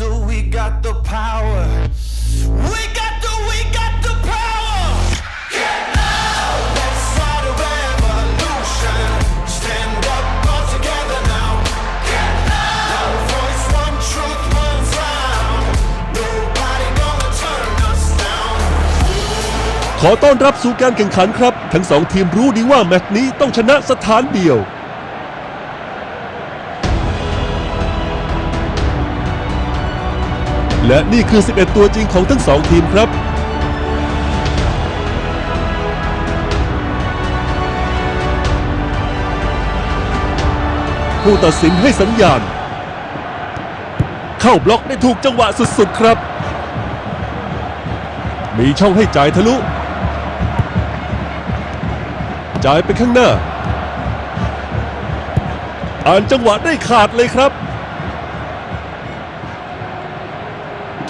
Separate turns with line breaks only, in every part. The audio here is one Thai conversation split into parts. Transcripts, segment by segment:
the, we got the power. We got the, we got the power. Let's start a revolution. Stand up all together now. One voice, one truth, one sound. Nobody gonna turn us down.
ขอต้อนรับสู่การแข่งขันครับ ทั้งสองทีมรู้ดีว่าแมตช์นี้ต้องชนะสถานเดียว และนี่คือ 11 ตัวจริงของทั้งสองทีมครับ ผู้ตัดสินให้สัญญาณ เข้าบล็อกได้ถูกจังหวะสุดๆครับ มีช่องให้จ่ายทะลุจ่ายไปข้างหน้า อ่านจังหวะได้ขาดเลยครับ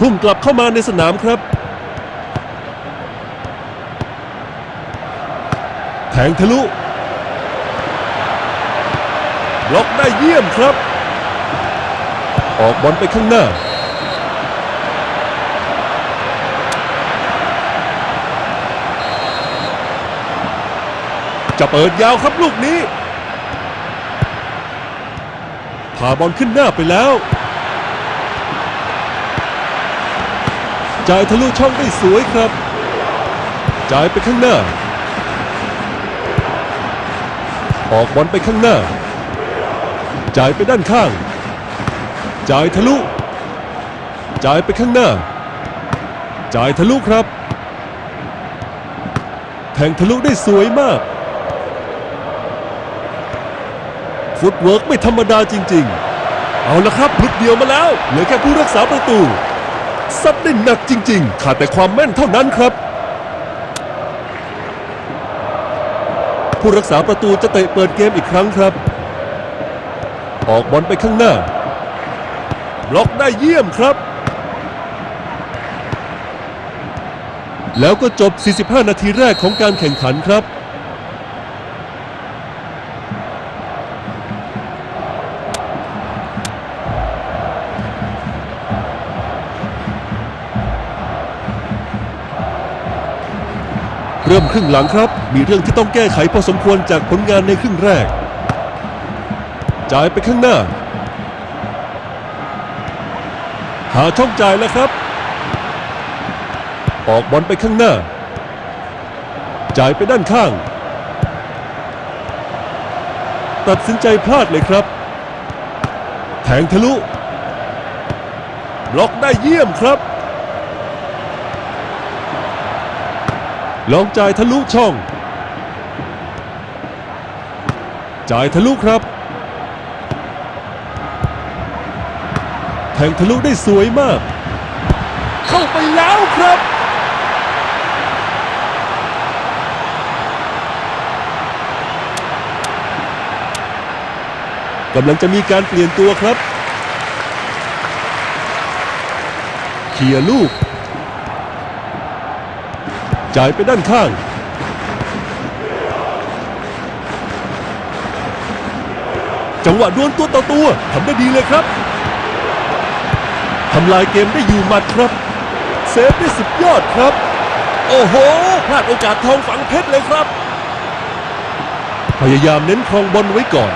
ทุ่มกลับเข้ามาในสนามครับ แทงทะลุล็อกได้เยี่ยมครับ ออกบอลไปข้างหน้า จะเปิดยาวครับลูกนี้ พาบอลขึ้นหน้าไปแล้ว จ่ายทะลุช่องได้สวยครับ จ่ายไปข้างหน้า ออกบอลไปข้างหน้า จ่ายไปด้านข้าง จ่ายทะลุ จ่ายไปข้างหน้า จ่ายทะลุครับ แทงทะลุได้สวยมาก ฟุตเวิร์กไม่ธรรมดาจริง ๆ เอาละครับลุกเดียวมาแล้วเหลือแค่ผู้รักษาประตู ซัดได้หนักจริง ๆ ขาดแต่ความแม่นเท่านั้นครับ ผู้รักษาประตูจะเตะเปิดเกมอีกครั้งครับ ออกบอลไปข้างหน้า บล็อกได้เยี่ยมครับ แล้วก็จบ 45 นาทีแรกของการแข่งขันครับ เริ่มครึ่งหลังครับ มีเรื่องที่ต้องแก้ไขพอสมควรจากผลงานในครึ่งแรก จ่ายไปข้างหน้า หาช่องจ่ายแล้วครับ ออกบอลไปข้างหน้า จ่ายไปด้านข้าง ตัดสินใจพลาดเลยครับ แทงทะลุ บล็อกได้เยี่ยมครับ ลองจ่ายทะลุช่อง จ่ายทะลุครับแทงทะลุได้สวยมาก เข้าไปแล้วครับกำลังจะมีการเปลี่ยนตัวครับ เคลียร์ลูก จ่ายไปด้านข้าง จังหวะดวลตัวต่อตัวทำได้ดีเลยครับทำลายเกมได้อยู่หมัดครับ เซฟได้สุดยอดครับ โอ้โหพลาดโอกาสทองฝังเพชรเลยครับ พยายามเน้นครองบอลไว้ก่อน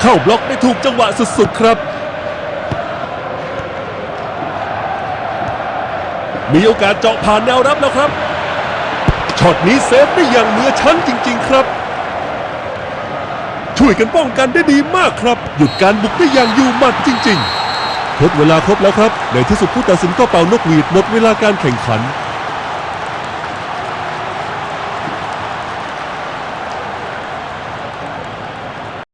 เข้าเข้าบล็อกได้ถูกจังหวะสุดๆครับ มีโอกาสเจาะผ่านแนวรับแล้วครับช็อตนี้เซฟได้อย่างเหนือชั้นจริง ๆ ครับ ช่วยกันป้องกันได้ดีมากครับ หยุดการบุกได้อย่างอยู่หมัดจริง ๆ ทดเวลาครบแล้วครับ ในที่สุดผู้ตัดสินก็เป่านกหวีดหมดเวลาการแข่งขัน